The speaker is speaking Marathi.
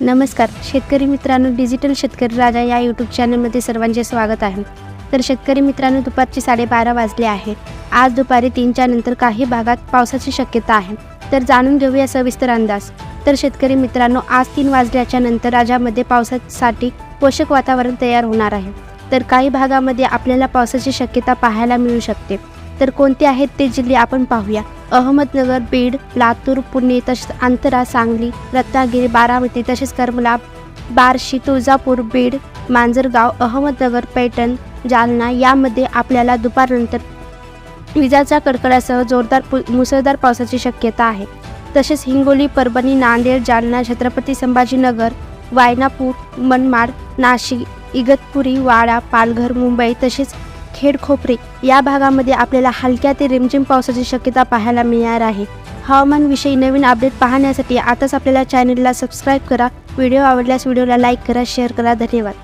नमस्कार. शेतकरी मित्रांनो डिजिटल शेतकरी राजा या यूट्यूब चॅनलमध्ये सर्वांचे स्वागत आहे. तर शेतकरी मित्रांनो दुपारचे साडेबारा वाजले आहे. आज दुपारी तीनच्या नंतर काही भागात पावसाची शक्यता आहे. तर जाणून घेऊया सविस्तर अंदाज. तर शेतकरी मित्रांनो आज तीन वाजल्याच्या नंतर राज्यामध्ये पावसासाठी पोषक वातावरण तयार होणार आहे. तर काही भागामध्ये आपल्याला पावसाची शक्यता पाहायला मिळू शकते. तर कोणते आहेत ते जिल्हे आपण पाहूया. अहमदनगर बीड लातूर पुणे तसेच अंतरा सांगली रत्नागिरी बारामती तसेच करमला बार्शी तुळजापूर बीड मांजरगाव अहमदनगर पैठण जालना यामध्ये आपल्याला दुपारनंतर विजाचा कडकडासह जोरदार पु मुसळधार पावसाची शक्यता आहे. तसेच हिंगोली परभणी नांदेड जालना छत्रपती संभाजीनगर वायनापूर मनमाड नाशिक इगतपुरी वाडा पालघर मुंबई तसेच खेड खोपरे या भागामध्ये आपल्याला हलक्या ते रिमझिम पावसाची शक्यता पाहायला मिळणार आहे. हवामानविषयी नवीन अपडेट पाहण्यासाठी आताच आपल्याला चॅनलला सबस्क्राईब करा. व्हिडिओ आवडल्यास व्हिडिओला लाईक करा शेअर करा. धन्यवाद.